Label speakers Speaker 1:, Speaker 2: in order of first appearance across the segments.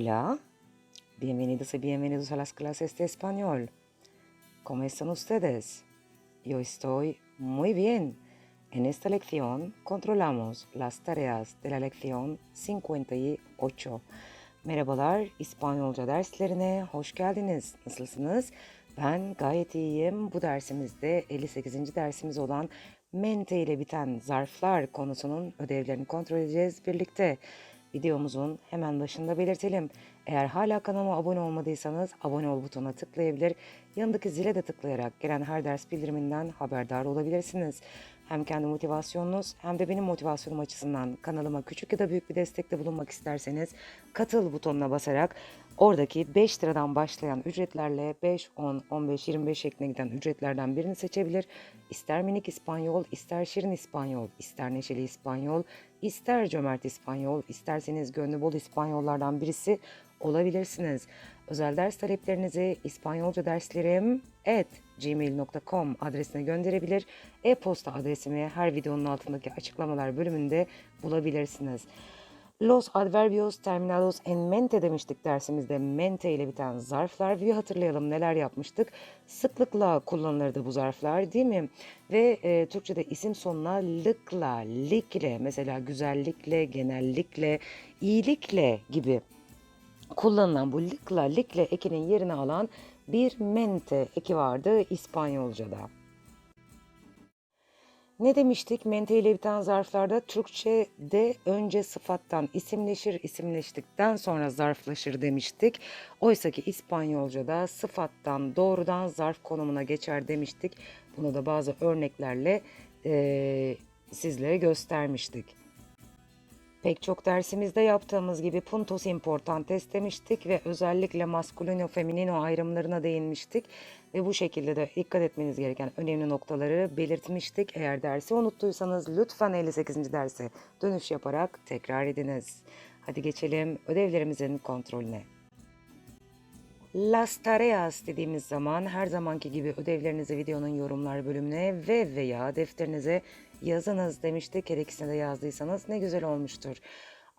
Speaker 1: Hola, bienvenidos y bienvenidos a las clases de español. ¿Cómo están ustedes? Yo estoy muy bien. En esta lección controlamos las tareas de la lección 58. Merhabalar, İspanyolca derslerine hoş geldiniz. Nasılsınız? Ben gayet iyiyim. Bu dersimizde 58. dersimiz olan mente ile biten zarflar konusunun ödevlerini kontrol edeceğiz birlikte. Videomuzun hemen başında belirtelim. Eğer hala kanalıma abone olmadıysanız abone ol butonuna tıklayabilir, yanındaki zile de tıklayarak gelen her ders bildiriminden haberdar olabilirsiniz. Hem kendi motivasyonunuz hem de benim motivasyonum açısından kanalıma küçük ya da büyük bir destekte bulunmak isterseniz katıl butonuna basarak oradaki 5 liradan başlayan ücretlerle 5, 10, 15, 25 şeklinde giden ücretlerden birini seçebilir. İster minik İspanyol, ister şirin İspanyol, ister neşeli İspanyol, ister cömert İspanyol, isterseniz gönlü bol İspanyollardan birisi olabilirsiniz. Özel ders taleplerinizi İspanyolca derslerim gmail.com adresine gönderebilir. E-posta adresimi her videonun altındaki açıklamalar bölümünde bulabilirsiniz. Los adverbios terminados en mente demiştik dersimizde. Mente ile biten zarflar. Bir hatırlayalım neler yapmıştık. Sıklıkla kullanılırdı bu zarflar değil mi? Ve e, Türkçe'de isim sonuna lıkla, likle mesela güzellikle, genellikle, iyilikle gibi kullanılan bu lıkla, likle ekinin yerini alan bir mente eki vardı İspanyolca'da. Ne demiştik? Mente ile biten zarflarda Türkçe'de önce sıfattan isimleşir, isimleştikten sonra zarflaşır demiştik. Oysa ki İspanyolca'da sıfattan doğrudan zarf konumuna geçer demiştik. Bunu da bazı örneklerle eee, sizlere göstermiştik. Pek çok dersimizde yaptığımız gibi puntos importantes demiştik ve özellikle masculino feminino ayrımlarına değinmiştik. Ve bu şekilde de dikkat etmeniz gereken önemli noktaları belirtmiştik. Eğer dersi unuttuysanız lütfen 58. derse dönüş yaparak tekrar ediniz. Hadi geçelim ödevlerimizin kontrolüne. Las tareas dediğimiz zaman her zamanki gibi ödevlerinizi videonun yorumlar bölümüne ve veya defterinize yazınız demiştik. Her ikisine de yazdıysanız ne güzel olmuştur.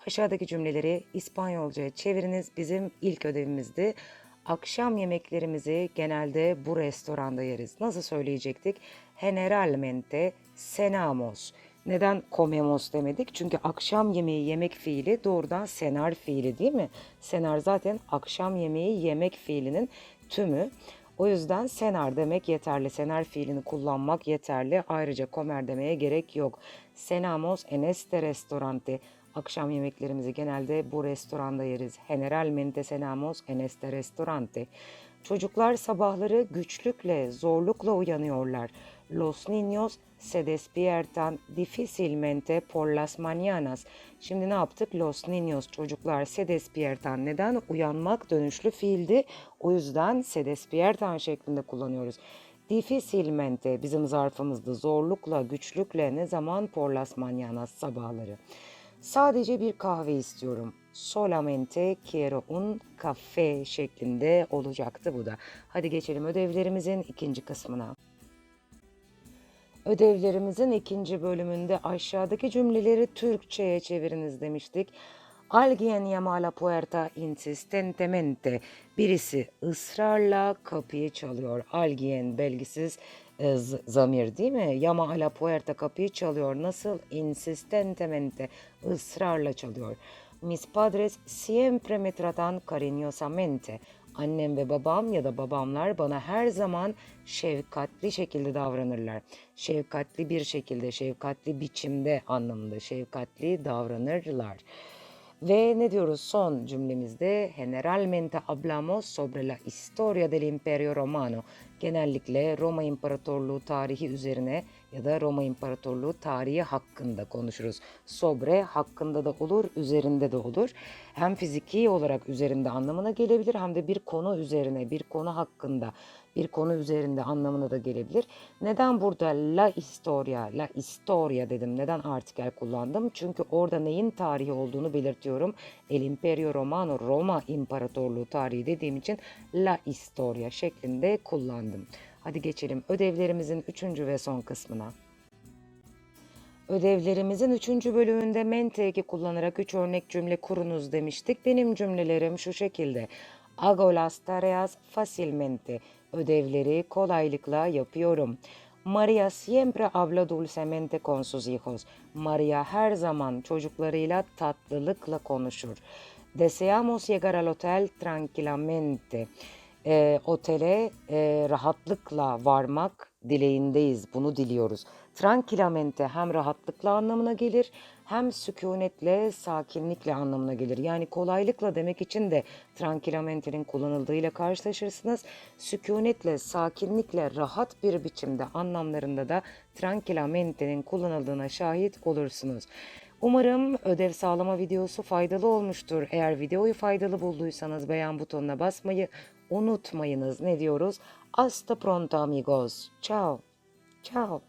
Speaker 1: Aşağıdaki cümleleri İspanyolcaya çeviriniz. Bizim ilk ödevimizdi. Akşam yemeklerimizi genelde bu restoranda yeriz. Nasıl söyleyecektik? Generalmente cenamos. Neden comemos demedik? Çünkü akşam yemeği yemek fiili doğrudan senar fiili değil mi? Senar zaten akşam yemeği yemek fiilinin tümü. O yüzden senar demek yeterli. Senar fiilini kullanmak yeterli. Ayrıca comer demeye gerek yok. Cenamos en este restaurante. Akşam yemeklerimizi genelde bu restoranda yeriz. Generalmente cenamos en este restaurante. Çocuklar sabahları güçlükle, zorlukla uyanıyorlar. Los niños se despiertan difícilmente por las mañanas. Şimdi ne yaptık? Los niños çocuklar se despiertan. Neden? Uyanmak dönüşlü fiildi. O yüzden se despiertan şeklinde kullanıyoruz. Difícilmente bizim zarfımızda zorlukla, güçlükle ne zaman por las mañanas sabahları. Sadece bir kahve istiyorum. Solamente quiero un café şeklinde olacaktı bu da. Hadi geçelim ödevlerimizin ikinci kısmına. Ödevlerimizin ikinci bölümünde aşağıdaki cümleleri Türkçe'ye çeviriniz demiştik. Alguien llama la puerta insistentemente. Birisi ısrarla kapıyı çalıyor. Alguien belgisiz e, zamir değil mi? Llama a la puerta kapıyı çalıyor. Nasıl? Insistentemente. ısrarla çalıyor. Mis padres siempre me tratan cariñosamente. Annem ve babam ya da babamlar bana her zaman şefkatli şekilde davranırlar. Şefkatli bir şekilde, şefkatli biçimde anlamında şefkatli davranırlar. Ve ne diyoruz son cümlemizde? Generalmente hablamos sobre la historia del Imperio Romano. Genellikle Roma İmparatorluğu tarihi üzerine ya da Roma İmparatorluğu tarihi hakkında konuşuruz. Sobre hakkında da olur, üzerinde de olur. Hem fiziki olarak üzerinde anlamına gelebilir hem de bir konu üzerine, bir konu hakkında, bir konu üzerinde anlamına da gelebilir. Neden burada la historia, la historia dedim? Neden artikel kullandım? Çünkü orada neyin tarihi olduğunu belirtiyorum. El Imperio Romano, Roma İmparatorluğu tarihi dediğim için la historia şeklinde kullandım. Hadi geçelim ödevlerimizin üçüncü ve son kısmına. Ödevlerimizin 3. bölümünde mente eki kullanarak 3 örnek cümle kurunuz demiştik. Benim cümlelerim şu şekilde. Hago las tareas fácilmente. Ödevleri kolaylıkla yapıyorum. Maria siempre habla dulcemente con sus hijos. Maria her zaman çocuklarıyla tatlılıkla konuşur. Deseamos llegar al hotel tranquilamente. Ee, otele e, rahatlıkla varmak dileğindeyiz. Bunu diliyoruz. Tranquilamente hem rahatlıkla anlamına gelir hem sükunetle, sakinlikle anlamına gelir. Yani kolaylıkla demek için de tranquilamente'nin kullanıldığıyla karşılaşırsınız. Sükunetle, sakinlikle, rahat bir biçimde anlamlarında da tranquilamente'nin kullanıldığına şahit olursunuz. Umarım ödev sağlama videosu faydalı olmuştur. Eğer videoyu faydalı bulduysanız beğen butonuna basmayı unutmayınız. Ne diyoruz? Hasta pronto amigos. Ciao. Ciao.